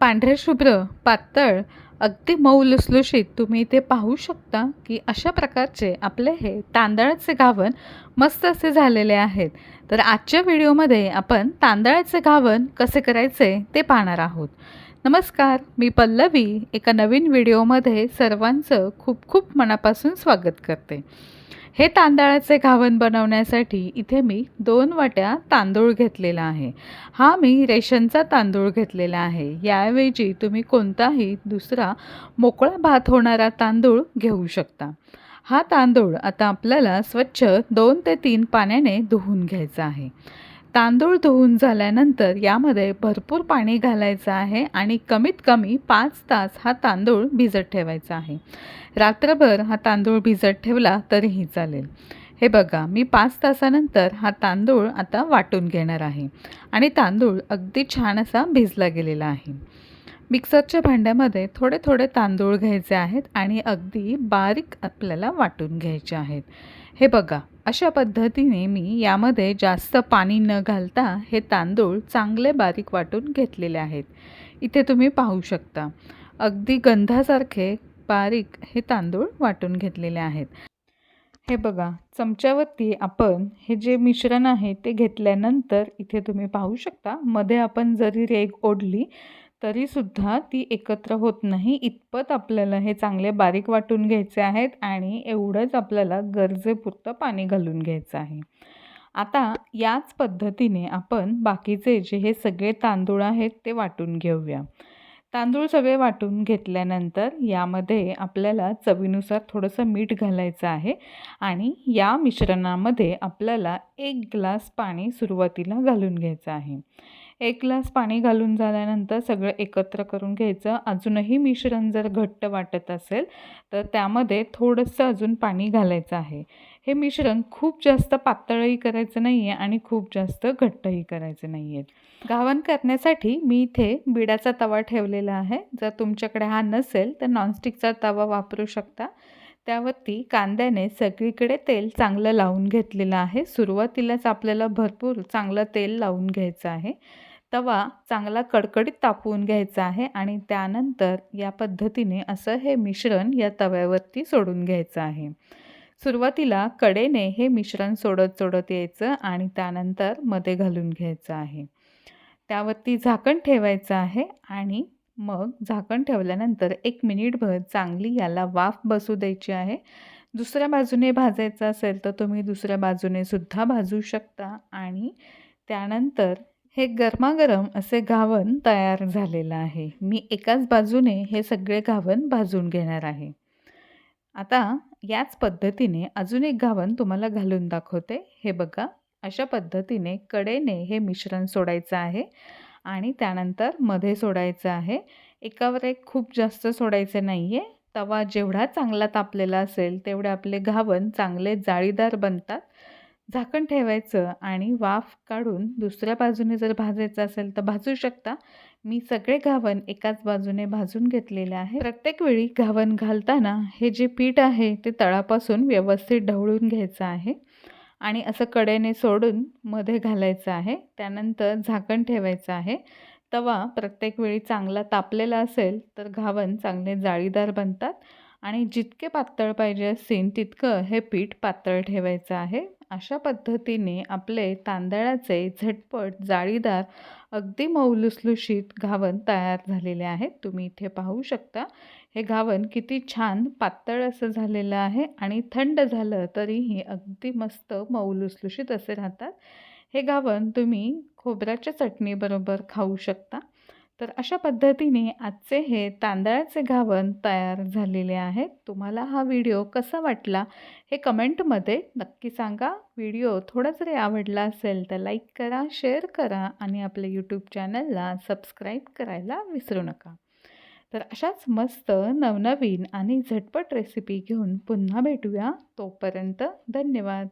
पांढरे शुभ्र पातळ अगदी मऊ लुसलुशीत तुम्ही इथे पाहू शकता की अशा प्रकारचे आपले हे तांदळाचे घावन मस्त असे झालेले आहेत. तर आजच्या व्हिडिओमध्ये आपण तांदळाचे घावन कसे करायचे ते पाहणार आहोत. नमस्कार मी पल्लवी. एका नवीन व्हिडिओमध्ये सर्वांचं खूप खूप मनापासून स्वागत करते. हे तांदळाचे घावन बनवण्यासाठी इथे मी दोन वाट्या तांदूळ घेतलेला आहे. हा मी रेशनचा तांदूळ घेतलेला आहे. याऐवजी तुम्ही कोणताही दुसरा मोकळा भात होणारा तांदूळ घेऊ शकता. हा तांदूळ आता आपल्याला स्वच्छ दोन ते तीन पाण्याने धुवून घ्यायचा आहे. तांदूळ धुवून झाल्यानंतर यामध्ये भरपूर पाणी घालायचं आहे आणि कमीत कमी पाच तास हा तांदूळ भिजत ठेवायचा आहे. रात्रभर हा तांदूळ भिजत ठेवला तरीही चालेल. हे बघा मी पाच तासानंतर हा तांदूळ आता वाटून घेणार आहे आणि तांदूळ अगदी छान असा भिजला गेलेला आहे. मिक्सरच्या भांड्यामध्ये थोडे थोडे तांदूळ घ्यायचे आहेत आणि अगदी बारीक आपल्याला वाटून घ्यायचे आहेत. हे बघा अशा पद्धतीने मी यामध्ये जास्त पाणी न घालता हे तांदूळ चांगले बारीक वाटून घेतलेले आहेत. इथे तुम्ही पाहू शकता अगदी गंधासारखे बारीक हे तांदूळ वाटून घेतलेले आहेत. हे बघा चमच्यावरती आपण हे जे मिश्रण आहे ते घेतल्यानंतर इथे तुम्ही पाहू शकता मध्ये आपण जरी रेग ओढली तरीसुद्धा ती एकत्र होत नाही. इतपत आपल्याला हे चांगले बारीक वाटून घ्यायचे आहेत आणि एवढंच आपल्याला गरजेपुरतं पाणी घालून घ्यायचं आहे. आता याच पद्धतीने आपण बाकीचे जे हे सगळे तांदूळ आहेत ते वाटून घेऊया. तांदूळ सगळे वाटून घेतल्यानंतर यामध्ये आपल्याला चवीनुसार थोडंसं मीठ घालायचं आहे आणि या मिश्रणामध्ये आपल्याला एक ग्लास पाणी सुरुवातीला घालून घ्यायचं आहे. एक ग्लास पाणी घालून झाल्यानंतर सगळं एकत्र करून घ्यायचं. अजूनही मिश्रण जर घट्ट वाटत असेल तर त्यामध्ये थोडंसं अजून पाणी घालायचं आहे. हे मिश्रण खूप जास्त पातळही करायचं नाही आहे आणि खूप जास्त घट्टही करायचं नाही आहे गावण करण्यासाठी मी इथे बिडाचा तवा ठेवलेला आहे. जर तुमच्याकडे हा नसेल तर नॉनस्टिकचा तवा वापरू शकता. त्यावरती कांद्याने सगळीकडे तेल चांगलं लावून घेतलेलं आहे. सुरुवातीलाच आपल्याला भरपूर चांगलं तेल लावून घ्यायचं आहे. तवा चांगला कडकडीत तापवून घ्यायचा आहे आणि त्यानंतर या पद्धतीने असं हे मिश्रण या तव्यावरती सोडून घ्यायचं आहे. सुरुवातीला कडेने हे मिश्रण सोडत सोडत यायचं आणि त्यानंतरमध्ये घालून घ्यायचं आहे. त्यावरती झाकण ठेवायचं आहे आणि मग झाकण ठेवल्यानंतर एक मिनिटभर चांगली याला वाफ बसू द्यायची आहे. दुसऱ्या बाजूने भाजायचं असेल तर तुम्ही दुसऱ्या बाजूने सुद्धा भाजू शकता आणि त्यानंतर हे गरमागरम असे घावन तयार झालेलं आहे. मी एकाच बाजूने हे सगळे घावन भाजून घेणार आहे. आता याच पद्धतीने अजून एक घावन तुम्हाला घालून दाखवते. हे बघा अशा पद्धतीने कडेने हे मिश्रण सोडायचं आहे आणि त्यानंतरमध्ये सोडायचं आहे. एकावर एक खूप जास्त सोडायचे नाही आहे तवा जेवढा चांगला तापलेला असेल तेवढे आपले घावन चांगले जाळीदार बनतात. झाकण ठेवायचं आणि वाफ काढून दुसऱ्या बाजूने जर भाजायचं असेल तर भाजू शकता. मी सगळे घावन एकाच बाजूने भाजून घेतलेले आहे. प्रत्येक वेळी घावन घालताना हे जे पीठ आहे ते तळापासून व्यवस्थित ढवळून घ्यायचं आहे आणि असं कडेने सोडून मध्ये घालायचं आहे. त्यानंतर झाकण ठेवायचं आहे. तवा प्रत्येक वेळी चांगला तापलेला असेल तर घावन चांगले जाळीदार बनतात आणि जितके पातळ पाहिजे असतील तितकं हे पीठ पातळ ठेवायचं आहे. अशा पद्धतीने आपले तांदळाचे झटपट जाळीदार अगदी मौलुसलुशीत घावन तयार झालेले आहेत तुम्ही इथे पाहू शकता हे घावन किती छान पातळ असं झालेलं आहे आणि थंड झालं तरीही अगदी मस्त मौलुसलुशीत असे राहतात. हे घावन तुम्ही खोबऱ्याच्या चटणीबरोबर खाऊ शकता. तर अशा पद्धतीने आजचे हे तांदळाचे घावन तयार झालेले आहेत. तुम्हाला हा व्हिडिओ कसा वाटला हे कमेंटमध्ये नक्की सांगा. व्हिडिओ थोडा जरी आवडला असेल तर लाईक करा शेअर करा आणि आपल्या यूट्यूब चॅनलला सबस्क्राईब करायला विसरू नका. तर अशाच मस्त नवनवीन आणि झटपट रेसिपी घेऊन पुन्हा भेटूया. तोपर्यंत धन्यवाद.